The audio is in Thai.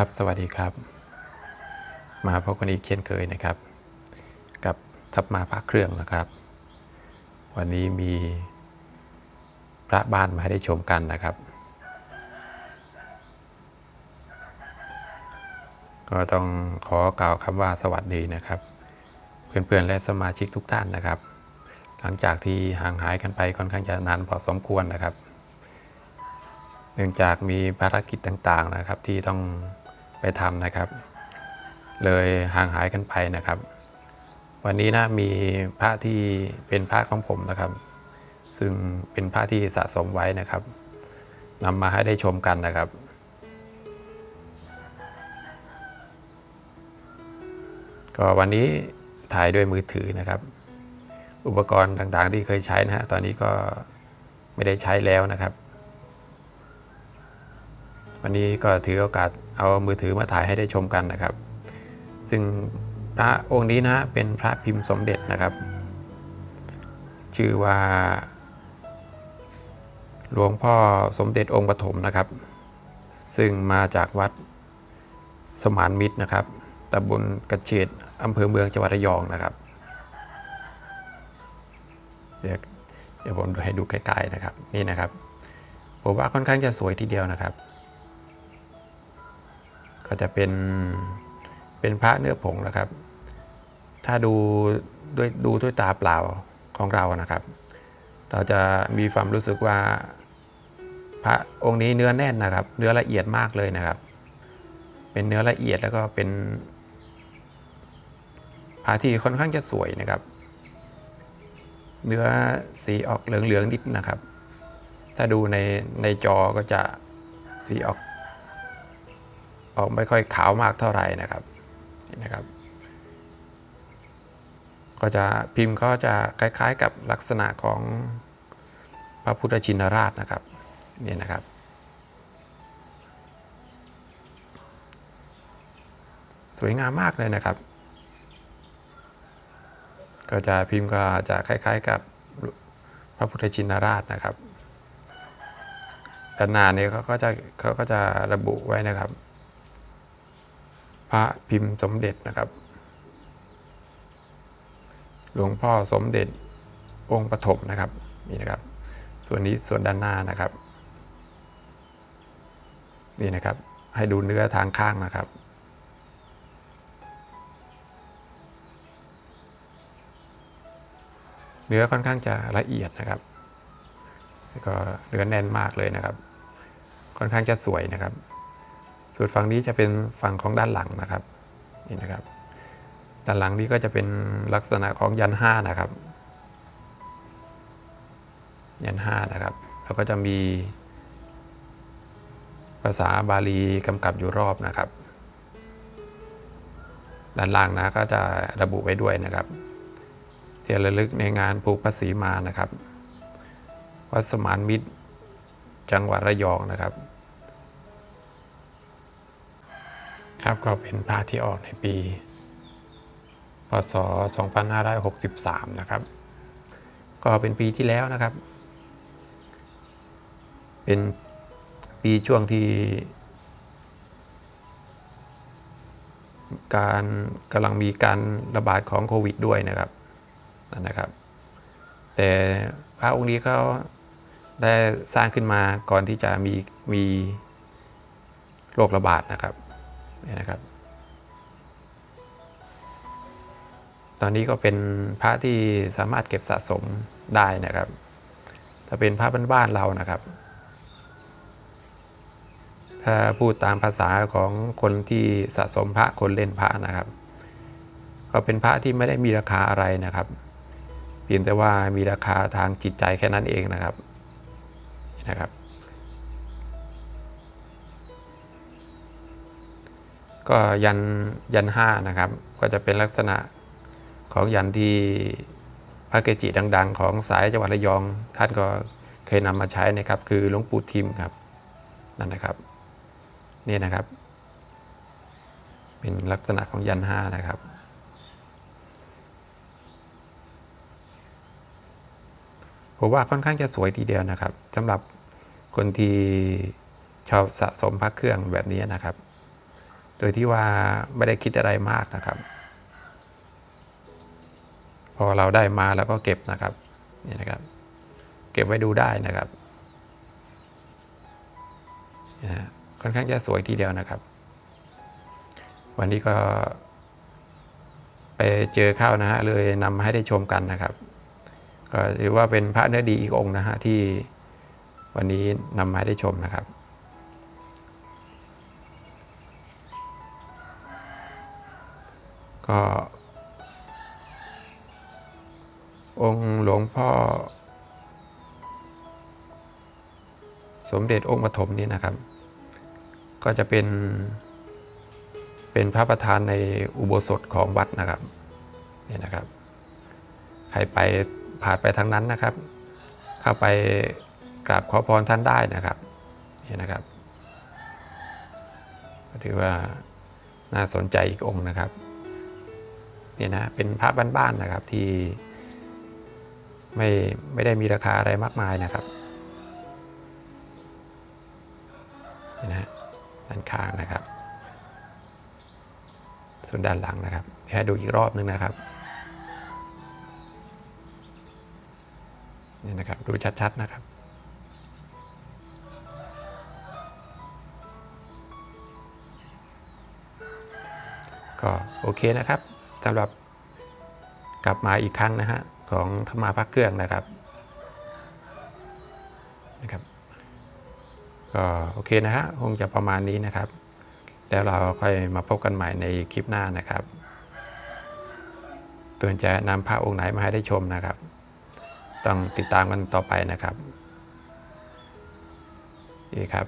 ครับ สวัสดีครับ มาพบกันอีกเช่นเคยนะครับ กับทับมาพระเครื่องนะครับ วันนี้มีพระบ้านมาให้ได้ชมกันนะครับ ก็ต้องขอกล่าวคำว่าสวัสดีนะครับ เพื่อนๆและสมาชิกทุกท่านนะครับ หลังจากที่ห่างหายกันไปค่อนข้างจะนานพอสมควรนะครับเนื่องจากมีภารกิจต่างๆนะครับที่ต้อง ไปทำนะครับ เลยห่างหายกันไปนะครับ วันนี้นะมีพระที่เป็นพระของผมนะครับ ซึ่งเป็นพระที่สะสมไว้นะครับนำมาให้ได้ชมกันนะครับก็วันนี้ถ่ายด้วยมือถือนะครับ อุปกรณ์ต่างๆที่เคยใช้นะฮะตอนนี้ก็ไม่ได้ใช้แล้วนะครับ วันนี้ก็ถือโอกาสเอามือถือมาถ่ายให้ได้ชมกันนะครับ ซึ่งพระองค์นี้นะเป็นพระพิมพ์สมเด็จนะครับ ชื่อว่าหลวงพ่อสมเด็จองค์ปฐมนะครับ ซึ่งมาจากวัดสมานมิตรนะครับตำบลกระเฉดอำเภอเมืองจังหวัดระยองนะครับ เดี๋ยวเดี๋ยวผมดูให้ดูใกล้ๆนะครับ นี่นะครับ ผมว่าค่อนข้างจะสวยทีเดียวนะครับ ก็จะเป็นเป็นพระเนื้อผงนะครับ ถ้าดูด้วยดูด้วยตาเปล่าของเรานะครับ เราจะมีความรู้สึกว่าพระองค์นี้เนื้อแน่นนะครับ เนื้อละเอียดมากเลยนะครับ เป็นเนื้อละเอียดแล้วก็เป็นพระที่ค่อนข้างจะสวยนะครับ เนื้อสีออกเหลืองๆนิดนะครับ ถ้าดูในในจอก็จะสีออก ออกไม่ค่อยขาวมากเท่าไหร่นะครับนนะครับ ก็จะพิมพ์ก็จะคล้ายๆกับลักษณะของพระพุทธชินราชนะครับนี่นะครับ สวยงามมากเลยนะครับ ก็จะพิมพ์ก็จะคล้าย ๆ กับพระพุทธชินราชนะครับด้านหน้านี้เขาก็จะเขาก็จะระบุไว้นะครับ พระพิมพ์สมเด็จนะครับ หลวงพ่อสมเด็จองค์ปฐมนะครับนี่นะครับ ส่วนนี้ส่วนด้านหน้านะครับ นี่นะครับ ให้ดูเนื้อทางข้างนะครับเนื้อค่อนข้างจะละเอียดนะครับ แล้วก็เนื้อแน่นมากเลยนะครับ ค่อนข้างจะสวยนะครับ ส่วนฝั่งนี้จะเป็นฝั่งของด้านหลังนะครับนี่นะครับ ด้านหลังนี้ก็จะเป็นลักษณะของยันห้านะครับ ยันห้านะครับ แล้วก็จะมีภาษาบาลีกำกับอยู่รอบนะครับ ด้านล่างนะก็จะระบุไว้ด้วยนะครับที่ระลึกในงานผูกพระศรีมานะครับ วัดสมานมิตรจังหวัดระยองนะครับ ครับ ก็เป็นพระที่ออกในปีพศ 2563 นะครับ ก็เป็นปีที่แล้วนะครับ เป็นปีช่วงที่ การกำลังมีการระบาดของโควิดด้วยนะครับนั่นนะครับ แต่พระองค์นี้เขาได้สร้างขึ้นมาก่อนที่จะมีมีโรคระบาดนะครับ นี่นะครับ ตอนนี้ก็เป็นพระที่สามารถเก็บสะสมได้นะครับ ถ้าเป็นพระบ้านๆเรานะครับ ถ้าพูดตามภาษาของคนที่สะสมพระคนเล่นพระนะครับ ก็เป็นพระที่ไม่ได้มีราคาอะไรนะครับเพียงแต่ว่ามีราคาทางจิตใจแค่นั้นเองนะครับนะครับ ก็ยันยันห้านะครับ ก็จะเป็นลักษณะของยันที่พระเกจิดัง ๆ ของสายจังหวัดระยอง ท่านก็เคยนำมาใช้นะครับ คือหลวงปู่ทิมครับนั่นนะครับนี่นะครับ เป็นลักษณะของยันห้านะครับผมว่าค่อนข้างจะสวยทีเดียวนะครับสำหรับคนที่ชอบสะสมพระเครื่องแบบนี้นะครับ โดยที่ว่าไม่ได้คิดอะไรมากนะครับ พอเราได้มาแล้วก็เก็บนะครับนี่นะครับ เก็บไว้ดูได้นะครับค่อนข้างจะสวยทีเดียวนะครับ วันนี้ก็ ไปเจอเข้านะฮะเลยนำมาให้ได้ชมกันนะครับ ก็ถือว่าเป็นพระเนื้อดีอีกองค์นะฮะที่วันนี้นำมาให้ได้ชมนะครับ ก็ องค์หลวงพ่อ สมเด็จองค์ปฐมนี่นะครับ ก็จะเป็น เป็นพระประธานในอุโบสถของวัดนะครับนี่นะครับ ใครไปผ่านไปทางนั้นนะครับ เข้าไปกราบขอพรท่านได้นะครับนี่นะครับถือว่าน่าสนใจอีกองค์นะครับ เนี่ยนะเป็นพระบ้านๆนะครับที่ไม่ไม่ได้มีราคาอะไรมากมายนะครับนี่นะด้านข้างนะครับ ส่วนด้านหลังนะครับให้ดูอีกรอบนึงนะครับนี่นะครับดูชัดๆนะครับก็โอเคนะครับ สำหรับกลับมาอีกครั้งนะฮะของธรรมาพักเครื่องนะครับนะครับ ก็โอเคนะฮะคงจะประมาณนี้นะครับ แล้วเราค่อยมาพบกันใหม่ในคลิปหน้านะครับตัวนจะนำพระองค์ไหนมาให้ได้ชมนะครับ ต้องติดตามกันต่อไปนะครับนี่ครับ